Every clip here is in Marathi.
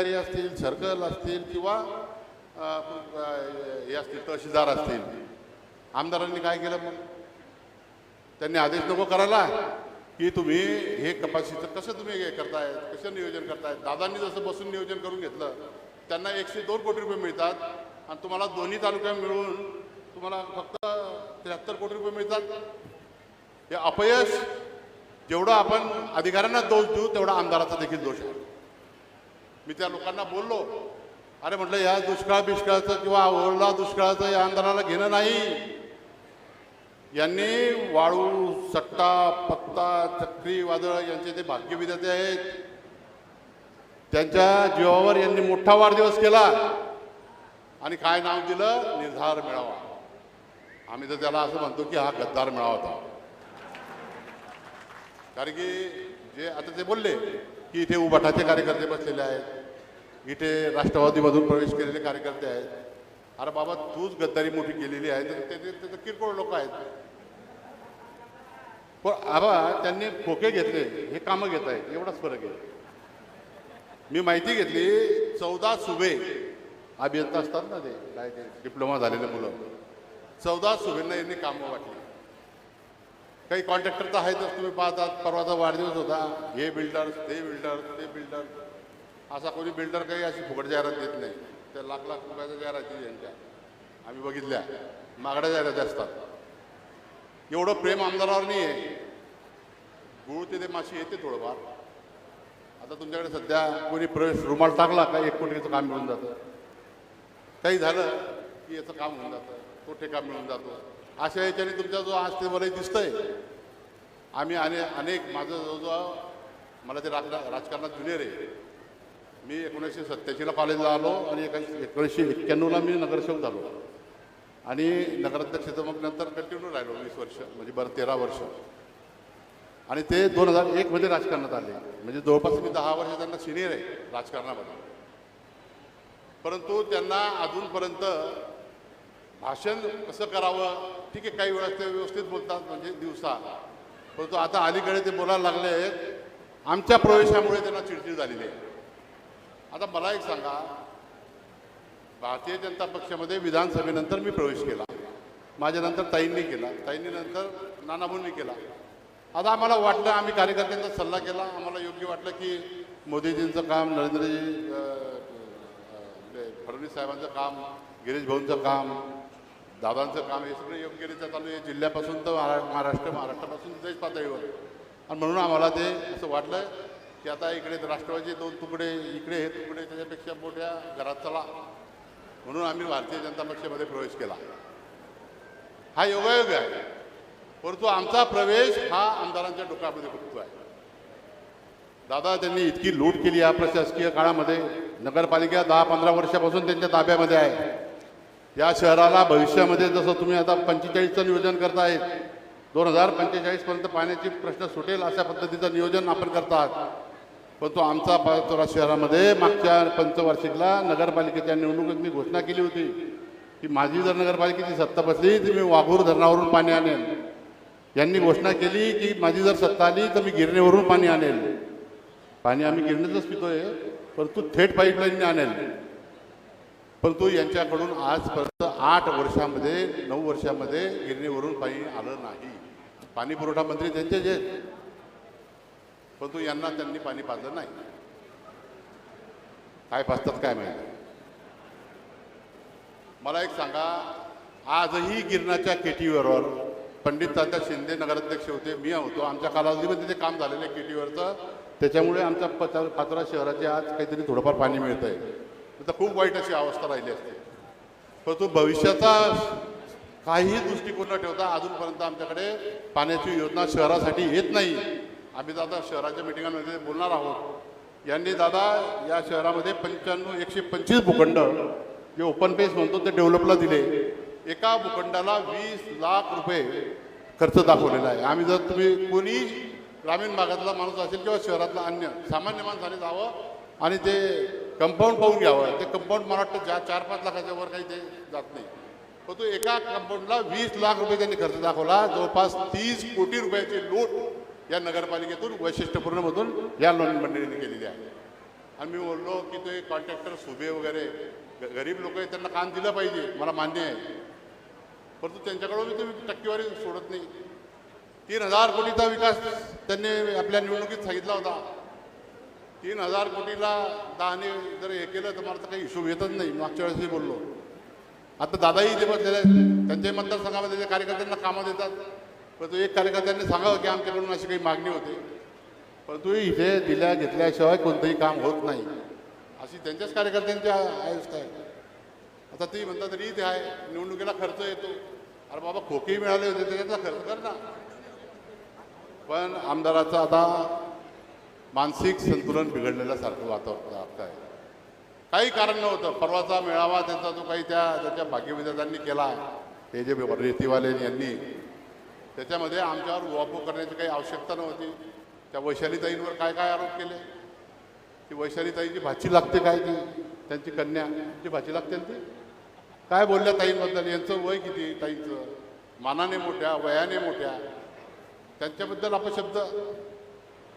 अधिकारी असतील सर्कल असतील किंवा हे असतील तहसीलदार असतील. आमदारांनी काय केलं मग? त्यांनी आदेश नको करायला. की तुम्ही हे कपाशीचं कसं तुम्ही हे करताय? कसं नियोजन करताय? दादांनी जसं बसून नियोजन करून घेतलं त्यांना एकशे दोन कोटी रुपये मिळतात आणि तुम्हाला दोन्ही तालुक्यात मिळून तुम्हाला फक्त त्र्याहत्तर कोटी रुपये मिळतात. हे अपयश जेवढं आपण अधिकाऱ्यांना दोष देऊ तेवढा आमदाराचा देखील दोष आहे. मी त्या लोकांना बोललो अरे म्हटलं या दुष्काळ बिष्काळाचं किंवा ओरला दुष्काळाचं या आमदाराला घेणं नाही. यांनी वाळू सट्टा पत्ता चक्रीवादळ यांचे ते भाग्यविधाते आहेत. त्यांच्या जीवावर यांनी मोठा वाढदिवस केला आणि काय नाव दिलं? निर्धार मिळावा. आम्ही तर त्याला असं म्हणतो की हा गद्दार मिळावा होता. कारण की जे आता ते बोलले की इथे उभटाचे कार्यकर्ते बसलेले आहेत. इथे राष्ट्रवादीमधून प्रवेश केलेले कार्यकर्ते आहेत. अरे बाबा तूच गद्दारी मोठी केलेली आहे. तर ते किरकोळ लोक आहेत. पण आबा त्यांनी खोके घेतले. हे कामं घेत आहेत. एवढाच फरक आहे. मी माहिती घेतली चौदा सुबे अभियंता असतात ना ते काय ते डिप्लोमा झालेले मुलं. चौदा सुबेंना यांनी कामं वाटली. काही कॉन्ट्रॅक्टर तर आहेतच तुम्ही पाहतात परवाचा वाढदिवस होता. हे बिल्डर्स ते बिल्डर ते बिल्डर असा कोणी बिल्डर काही अशी फुकट जाहिरात देत नाही. त्या लाख लाख रुपयाच्या जाहिराती यांच्या आम्ही बघितल्या. मागड्या जाहिराती असतात. एवढं प्रेम आमदारावर नाही आहे गुळ ते माशी येते थोडंफार. आता तुमच्याकडे सध्या कोणी प्रवेश रुमाल टाकला का एक कोटीचं काम मिळून जातं? काही झालं की याचं काम होऊन जातं. तो ठेका मिळून जातो. अशा याच्याने तुमचा जो आज ते वरही दिसतंय. आम्ही अने अनेक माझं जवळजवळ मला ते राजकारणात ज्युनियर आहे. मी एकोणीसशे सत्त्याऐंशीला कॉलेजला आलो आणि एका एकोणीसशे एक्क्याण्णवला मी नगरसेवक झालो. आणि नगराध्यक्षाचं मग नंतर कंटिन्यू राहिलो वीस वर्ष म्हणजे बरं तेरा वर्ष. आणि ते दोन हजार एकमध्ये राजकारणात आले. म्हणजे जवळपास मी दहा वर्ष त्यांना सिनियर आहे राजकारणामध्ये. परंतु त्यांना अजूनपर्यंत भाषण कसं करावं ठीक आहे काही वेळा ते व्यवस्थित बोलतात म्हणजे दिवसा. परंतु आता अलीकडे ते बोलायला लागले आमच्या प्रवेशामुळे त्यांना चिडचिड झालेली आहे. आता मला एक सांगा. भारतीय जनता पक्षामध्ये विधानसभेनंतर मी प्रवेश केला. माझ्यानंतर ताईंनी केला. ताईंनी नंतर नानाभाऊंनी केला. आता आम्हाला वाटलं आम्ही कार्यकर्त्यांचा सल्ला केला. आम्हाला योग्य वाटलं की मोदीजींचं काम नरेंद्रजी फडणवीस साहेबांचं काम गिरीश भाऊंचं काम दादांचं काम हे सगळं योग्यरित्या चालू आहे. जिल्ह्यापासून तर महारा महाराष्ट्र महाराष्ट्रापासून देश पातळीवर आणि म्हणून आम्हाला ते असं वाटलं की आता इकडे राष्ट्रवादी दोन तुकडे इकडे हे तुकडे त्याच्यापेक्षा मोठ्या घरात चला. म्हणून आम्ही भारतीय जनता पक्षामध्ये प्रवेश केला. हा योगायोग आहे. परंतु आमचा प्रवेश हा आमदारांच्या डोक्यामध्ये फुटतो आहे. दादा त्यांनी इतकी लूट केली या प्रशासकीय काळामध्ये. नगरपालिका दहा पंधरा वर्षापासून त्यांच्या ताब्यामध्ये आहे. या शहराला भविष्यामध्ये जसं तुम्ही आता पंचेचाळीसचं नियोजन करताय दोन हजार पंचेचाळीसपर्यंत पाण्याची प्रश्न सुटेल अशा पद्धतीचं नियोजन आपण करतात. परंतु आमचा पाचोरा शहरामध्ये मागच्या पंचवार्षिकला नगरपालिकेच्या निवडणुकीत मी घोषणा केली होती की माझी जर नगरपालिकेची सत्ता बसली तर मी वाघूर धरणावरून पाणी आणेल. यांनी घोषणा केली की माझी जर सत्ता आली तर मी गिरणीवरून पाणी आणेल. पाणी आम्ही गिरणीतच पितोय परंतु थेट पाईपलाईनने आणेल. परंतु यांच्याकडून आजपर्यंत आठ वर्षामध्ये नऊ वर्षामध्ये गिरणीवरून पाणी आलं नाही. पाणी पुरवठा मंत्री त्यांचे जे आहेत. परंतु यांना त्यांनी पाणी पाजलं नाही. काय पाजतात काय माहिती? मला एक सांगा आजही गिरणाच्या केटीवरवर पंडित तात्या शिंदे नगराध्यक्ष होते मी होतो. आमच्या कालावधीमध्ये ते काम झालेलं आहे केटीवरचं. त्याच्यामुळे आमच्या पचा पाचरा शहराचे आज काहीतरी थोडंफार पाणी मिळतं आहे तर खूप वाईट अशी अवस्था राहिली असते. परंतु भविष्याचा काहीही दृष्टिकोन न ठेवता अजूनपर्यंत आमच्याकडे पाण्याची योजना शहरासाठी येत नाही. आम्ही दादा शहराच्या मिटिंगांमध्ये बोलणार आहोत. यांनी दादा या शहरामध्ये पंच्याण्णव एकशे पंचवीस भूखंड जे ओपन पेस म्हणतो ते डेव्हलपला दिले. एका भूखंडाला वीस लाख रुपये खर्च दाखवलेला आहे. आम्ही जर तुम्ही कोणी ग्रामीण भागातला माणूस असेल किंवा शहरातला अन्य सामान्य माणसाने जावं आणि ते कंपाऊंड पाहून घ्यावं. ते कंपाऊंड मला वाटतं ज्या चार पाच लाखाच्या वर काही ते जात नाही. परंतु एका कंपाऊंडला वीस लाख रुपये त्यांनी खर्च दाखवला. जवळपास तीस कोटी रुपयाचे लोट या नगरपालिकेतून वैशिष्ट्यपूर्णमधून या लोन मंडळीने केलेली आहे. आणि मी बोललो की ते कॉन्ट्रॅक्टर सुभे वगैरे ग- गरीब लोक आहेत त्यांना काम दिलं पाहिजे मला मान्य आहे. परंतु त्यांच्याकडून तुम्ही टक्केवारी सोडत नाही. तीन हजार कोटीचा विकास त्यांनी आपल्या निवडणुकीत सांगितला होता. तीन हजार कोटीला दहाने जर हे केलं तर मला तर काही हिशोब येतच नाही. मागच्या वेळेसही बोललो. आता दादाही जे बसलेले आहेत त्यांच्याही मतदारसंघामध्ये जे कार्यकर्त्यांना कामं देतात परंतु एक कार्यकर्त्यांनी सांगावं की आमच्याकडून अशी काही मागणी होते. परंतु इथे दिल्या घेतल्याशिवाय कोणतंही काम होत नाही. अशी त्यांच्याच कार्यकर्त्यांची आ- अवस्था आहे. आता ती म्हणतात तरी आहे निवडणुकीला खर्च येतो. अरे बाबा खोकेही मिळाले होते त्याच्यातला खर्च कर ना. पण आमदाराचं आता मानसिक संतुलन बिघडलेल्यासारखं वातावरण आहे. काही कारण नव्हतं. परवाचा मेळावा त्यांचा जो काही त्या त्याच्या भाग्यविद्यार्थ्यांनी केला हे जे रेतीवाले यांनी त्याच्यामध्ये आमच्यावर उहापोह करण्याची काही आवश्यकता नव्हती. त्या वैशालीताईंवर काय काय आरोप केले? ती वैशालीताईची भाची लागते काय ती? त्यांची कन्या ती भाची लागते ना ती? काय बोलल्या ताईंबद्दल? यांचं वय किती ताईंचं? मानाने मोठ्या वयाने मोठ्या? त्यांच्याबद्दल अपशब्द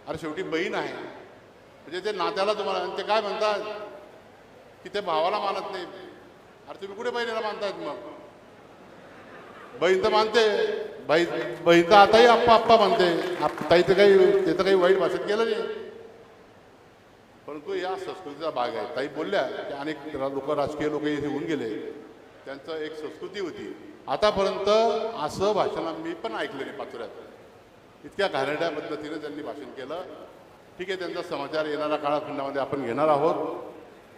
अरे शेवटी बहीण आहे. म्हणजे ते नात्याला तुम्हाला आणि ते काय म्हणतात? की ते भावाला मानत नाही. अरे तुम्ही कुठे बहिणीला मानतायत मग? बहीण तर मानते. बाई बहीण तर आताही आप्पा आप्पा मानते. आप- ताई तर काही ते तर काही वाईट भाषेत केलं नाही. परंतु या संस्कृतीचा भाग आहे. ताई बोलल्या की अनेक लोक राजकीय लोक इथे होऊन गेले. त्यांचं एक संस्कृती होती. आतापर्यंत असं भाषण मी पण ऐकलं नाही पाचोऱ्यात. इतक्या घाणेरड्या पद्धतीनं त्यांनी भाषण केलं. ठीक आहे त्यांचा समाचार येणाऱ्या काळखंडामध्ये आपण घेणार आहोत.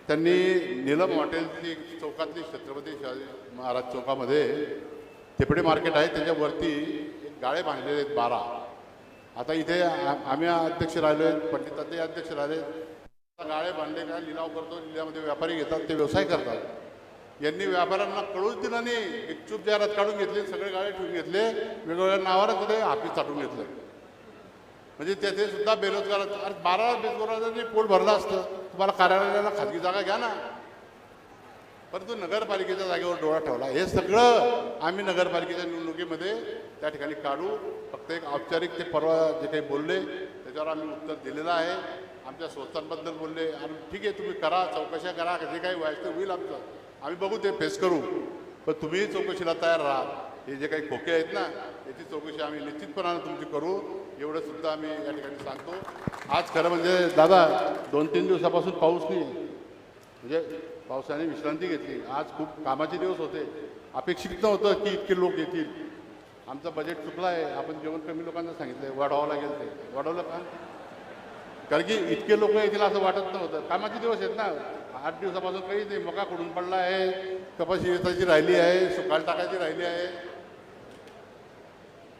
त्यांनी नीलम हॉटेलची चौकातली छत्रपती शिवाजी महाराज चौकामध्ये तिपडे मार्केट आहे त्याच्यावरती एक गाळे बांधलेले आहेत बारा. आता इथे आम्ही अध्यक्ष राहिलो आहेत पंडितांचे अध्यक्ष राहिले. आता गाळे बांधले काय लिलाव करतो लिलावामध्ये व्यापारी घेतात ते व्यवसाय करतात. यांनी व्यापाऱ्यांना कळूच दिलं नाही. एक जाहिरात काढून घेतली सगळे गाळे ठेवून घेतले वेगवेगळ्या नावावर ते हापीस चाटून घेतलं. म्हणजे त्याचे सुद्धा बेरोजगार अरे बारा बेरोजगारांनी पोट भरलं असतं. तुम्हाला कार्यालयाला खाजगी जागा घ्या ना. परंतु नगरपालिकेच्या जागेवर डोळा ठेवला. हे सगळं आम्ही नगरपालिकेच्या निवडणुकीमध्ये त्या ठिकाणी काढू. फक्त एक औपचारिक ते परवा जे काही बोलले त्याच्यावर आम्ही उत्तर दिलेलं आहे. आमच्या संस्थांबद्दल बोलले आणि ठीक आहे तुम्ही करा चौकशा करा जे काही व्हायचं ते होईल आमचं. आम्ही बघू ते फेस करू. पण तुम्हीही चौकशीला तयार राहा. हे जे काही खोके आहेत ना याची चौकशी आम्ही निश्चितपणानं तुमची करू. एवढं सुद्धा आम्ही या ठिकाणी सांगतो. आज खरं म्हणजे दादा दोन तीन दिवसापासून पाऊस नाही म्हणजे पावसाने विश्रांती घेतली. आज खूप कामाचे दिवस होते. अपेक्षित नव्हतं की इतके लोक येतील. आमचं बजेट चुकला आहे. आपण जेवण कमी लोकांना सांगितलं आहे वाढवावं लागेल ते वाढवलं का? कारण की इतके लोक येतील असं वाटत नव्हतं. कामाचे दिवस आहेत ना. आठ दिवसापासून काही नाही. मका कुडून पडला आहे. कपाशी वेचायची राहिली आहे. सुकाळ टाकायची राहिली आहे.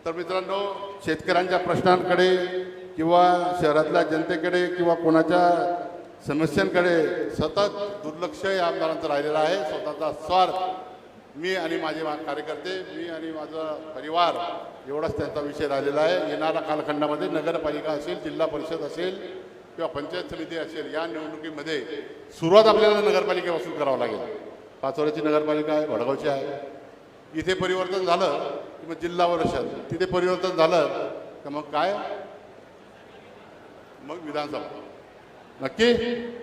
तर मित्रांनो शेतकऱ्यांच्या प्रश्नांकडे किंवा शहरातल्या जनतेकडे किंवा कोणाच्या समस्यांकडे सतत दुर्लक्ष या आमदारांचं राहिलेलं आहे. स्वतःचा स्वार्थ मी आणि माझे मा- कार्यकर्ते मी आणि माझा परिवार एवढाच त्यांचा विषय राहिलेला आहे. येणाऱ्या कालखंडामध्ये नगरपालिका असेल जिल्हा परिषद असेल किंवा पंचायत समिती असेल या निवडणुकीमध्ये सुरुवात आपल्याला नगरपालिकेपासून करावं लागेल. पाचोऱ्याची नगरपालिका आहे भडगावची आहे. इथे परिवर्तन झालं की मग जिल्हा परिषद. तिथे परिवर्तन झालं तर मग काय? मग विधानसभा. Aqui?